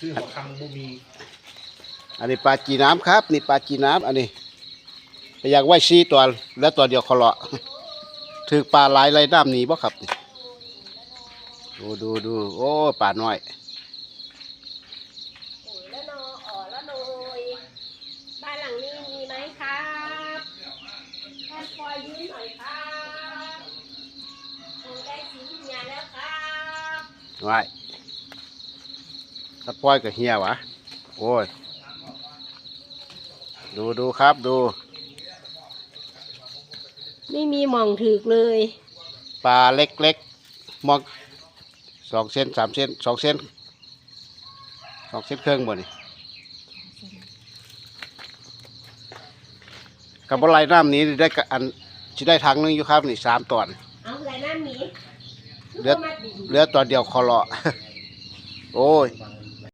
ซื้อหัวคังบ่มีอันนี้ปลาจีน้ำครับ นี่ปลาจีน้ำอันนี้อยากไว้ซีตัวแล้วตัวเดียวเขาเลาะถือปลาหลายไรน้ำหนีบ่ครับนี่ดูดูดูโอ้ปลาน้อยโอ้ยแล้วนออ๋อแล้วนอยบ้านหลังนี้มีไหมครับท่านคอยยืมหน่อยครับโอ้ได้สีวิญญาณแล้วครับ ไว้ ถ้าปล่อยก็เหี่ยวะโอ้ย ดูดูครับดู ไม่มีหมองถือกเลย ปลาเล็กๆมองสองเส้นสามเส้นสองเส้นสองเส้นเครื่องบ่นี่กับบะไรน้ำนี้ได้กะอันจะได้ทางหนึงอยู่ครับนี่สามตอน เอาไรน้ำหมีเหลือเหลือตอนเดียวคอเลาะ โอ้ยบาง